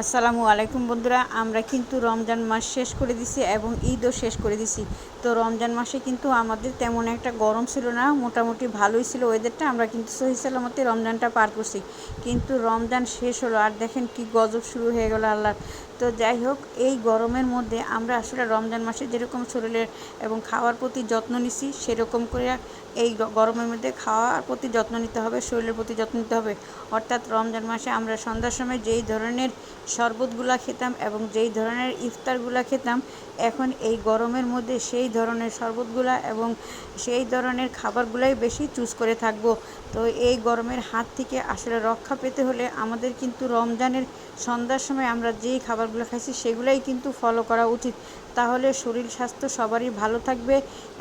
আসসালামু আলাইকুম বন্ধুরা, আমরা কিন্তু রমজান মাস শেষ করে দিছি এবং ঈদও শেষ করে দিছি। তো রমজান মাসে কিন্তু আমাদের তেমন একটা গরম ছিল না, মোটামুটি ভালোই ছিল ওয়েদারটা আমরা কিন্তু সহি সালামতে রমজানটা পার করছি। কিন্তু রমজান শেষ হলো, আর দেখেন কি গজব শুরু হয়ে গেল আল্লাহ তো যাই হোক, এই গরমের মধ্যে আমরা আসলে রমজান মাসে যেরকম শরীরের এবং খাওয়ার প্রতি যত্ন নিছি, সেরকম করে এই গরমের মধ্যে খাওয়ার প্রতি যত্ন নিতে হবে, শরীরের প্রতি যত্ন নিতে হবে। অর্থাৎ রমজান মাসে আমরা সন্ধ্যার সময় যেই ধরনের শরবতগুলা খেতাম এবং যেই ধরনের ইফতারগুলা খেতাম, এখন এই গরমের মধ্যে সেই ধরনের শরবতগুলা এবং সেই ধরনের খাবারগুলাই বেশি চুজ করে থাকব। তো এই গরমের হাত থেকে আসলে রক্ষা পেতে হলে আমাদের কিন্তু রমজানের সন্ধ্যার সময় আমরা যেই খাবারগুলো খাইছি সেগুলাই কিন্তু ফলো করা উচিত। তাহলে শরীর স্বাস্থ্য সবারই ভালো থাকবে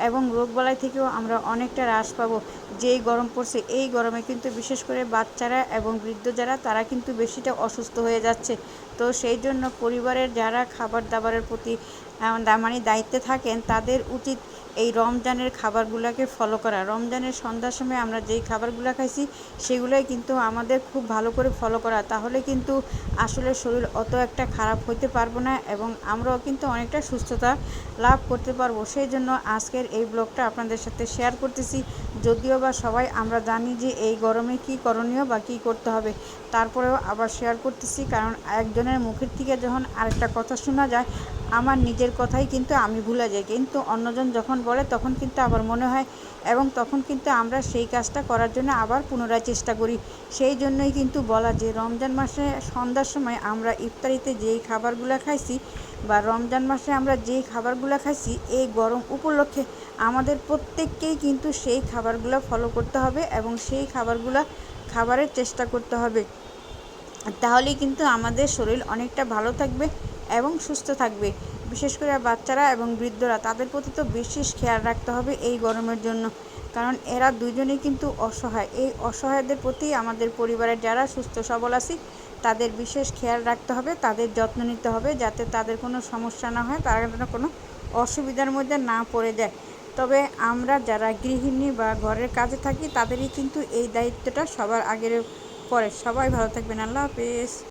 এবং রোগবালাই থেকেও আমরা অনেকটা হ্রাস পাবো। যেই গরম পড়ছে, এই গরমে কিন্তু বিশেষ করে বাচ্চারা এবং বৃদ্ধ যারা, তারা কিন্তু বেশিটা অসুস্থ হয়ে যাচ্ছে। তো সেই জন্য পরিবারের যারা খাবার দাবারের প্রতি মানে দায়িত্বে থাকেন, তাদের উচিত এই রমজানের খাবারগুলোকে ফলো করা। রমজানের সন্ধ্যার সময় আমরা যেই খাবারগুলো খাইছি, সেগুলোই কিন্তু আমাদের খুব ভালো করে ফলো করা। তাহলে কিন্তু আসলে শরীর অত একটা খারাপ হইতে পারব না এবং আমরাও কিন্তু অনেকটা সুস্থতা লাভ করতে পারব। সেই জন্য আজকের এই ব্লগটা আপনাদের সাথে শেয়ার করতেছি। যদিও বা সবাই আমরা জানি যে এই গরমে কি করণীয় বা কী করতে হবে। তারপরেও আবার শেয়ার করতেছি, কারণ একজনের মুখের থেকে যখন আরেকটা কথা শোনা যায় আমার নিজের কথাই কিন্তু আমি ভুলে যাই। কিন্তু অন্যজন যখন বলে, তখন কিন্তু আবার মনে হয় এবং তখন কিন্তু আমরা সেই কাজটা করার জন্য আবার পুনরায় চেষ্টা করি। সেই জন্যই কিন্তু বলা যে, রমজান মাসে সন্ধ্যার সময় আমরা ইফতারিতে যেই খাবারগুলো খাইছি বা রমজান মাসে আমরা যেই খাবারগুলো খাইছি, এই গরম উপলক্ষে আমাদের প্রত্যেককেই কিন্তু সেই খাবারগুলো ফলো করতে হবে এবং সেই খাবারগুলো খাবারের চেষ্টা করতে হবে। তাহলেই কিন্তু আমাদের শরীর অনেকটা ভালো থাকবে। এবং সুস্থ থাকবে। বিশেষ করে বাচ্চারা এবং বৃদ্ধরা, তাদের প্রতি তো বিশেষ খেয়াল রাখতে হবে এই গরমের জন্য। কারণ এরা দুজনেই কিন্তু অসহায়। এই অসহায়দের প্রতি আমাদের পরিবারের যারা সুস্থ, সবল আছি, তাদের বিশেষ খেয়াল রাখতে হবে, তাদের যত্ন নিতে হবে যাতে তাদের কোনো সমস্যা না হয়, তারা যেন কোনো অসুবিধার মধ্যে না পড়ে যায়। তবে আমরা যারা গৃহিণী বা ঘরের কাজে থাকি, তাদেরই কিন্তু এই দায়িত্বটা সবার আগের পরে। সবাই ভালো থাকবেন। আল্লাহ হাফিজ।